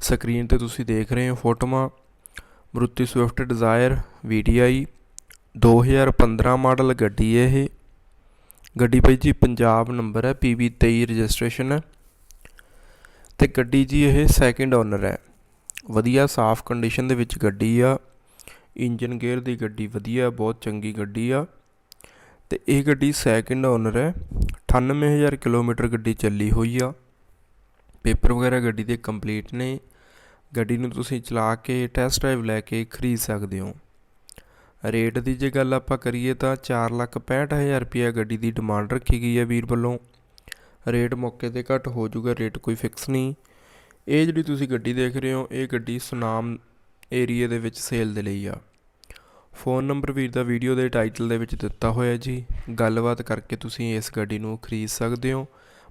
Screen ਤੇ ਤੁਸੀਂ ਦੇਖ ਰਹੇ ਹੋ ਫੋਟੋਆਂ। Maruti Swift Dzire VDI 2015 model ਗੱਡੀ ਹੈ ਇਹ। ਗੱਡੀ ਭਾਈ ਜੀ ਪੰਜਾਬ ਨੰਬਰ ਹੈ PB23 ਰਜਿਸਟ੍ਰੇਸ਼ਨ ਹੈ। ਤੇ ਗੱਡੀ ਜੀ ਇਹ ਸੈਕਿੰਡ ਓਨਰ ਹੈ। ਵਧੀਆ ਸਾਫ਼ ਕੰਡੀਸ਼ਨ ਦੇ ਵਿੱਚ ਗੱਡੀ ਆ। ਇੰਜਨ ਗੇਅਰ ਦੀ ਗੱਡੀ ਵਧੀਆ, ਬਹੁਤ ਚੰਗੀ ਗੱਡੀ ਆ। ਤੇ ਇਹ ਗੱਡੀ ਸੈਕਿੰਡ ਓਨਰ ਹੈ। 98000 ਕਿਲੋਮੀਟਰ ਗੱਡੀ ਚੱਲੀ ਹੋਈ ਆ। ਪੇਪਰ ਵਗੈਰਾ ਗੱਡੀ ਦੇ ਕੰਪਲੀਟ ਨੇ। ਗੱਡੀ ਨੂੰ ਤੁਸੀਂ ਚਲਾ ਕੇ ਟੈਸਟ ਡਰਾਈਵ ਲੈ ਕੇ ਖਰੀਦ ਸਕਦੇ ਹੋ। ਰੇਟ ਦੀ ਜੇ ਗੱਲ ਆਪਾਂ ਕਰੀਏ ਤਾਂ 465000 ਰੁਪਇਆ ਗੱਡੀ ਦੀ ਡਿਮਾਂਡ ਰੱਖੀ ਗਈ ਹੈ ਵੀਰ ਵੱਲੋਂ। ਰੇਟ ਮੌਕੇ ਤੇ ਘੱਟ ਹੋ ਜਾਊਗਾ, ਰੇਟ ਕੋਈ ਫਿਕਸ ਨਹੀਂ। ਇਹ ਜਿਹੜੀ ਤੁਸੀਂ ਗੱਡੀ ਦੇਖ ਰਹੇ ਹੋ, ਇਹ ਗੱਡੀ ਸੁਨਾਮ ਏਰੀਆ ਦੇ ਵਿੱਚ ਸੇਲ ਦੇ ਲਈ ਆ। ਫੋਨ ਨੰਬਰ ਵੀਰ ਦਾ ਵੀਡੀਓ ਦੇ ਟਾਈਟਲ ਦੇ ਵਿੱਚ ਦਿੱਤਾ ਹੋਇਆ ਜੀ। ਗੱਲਬਾਤ ਕਰਕੇ ਤੁਸੀਂ ਇਸ ਗੱਡੀ ਨੂੰ ਖਰੀਦ ਸਕਦੇ ਹੋ।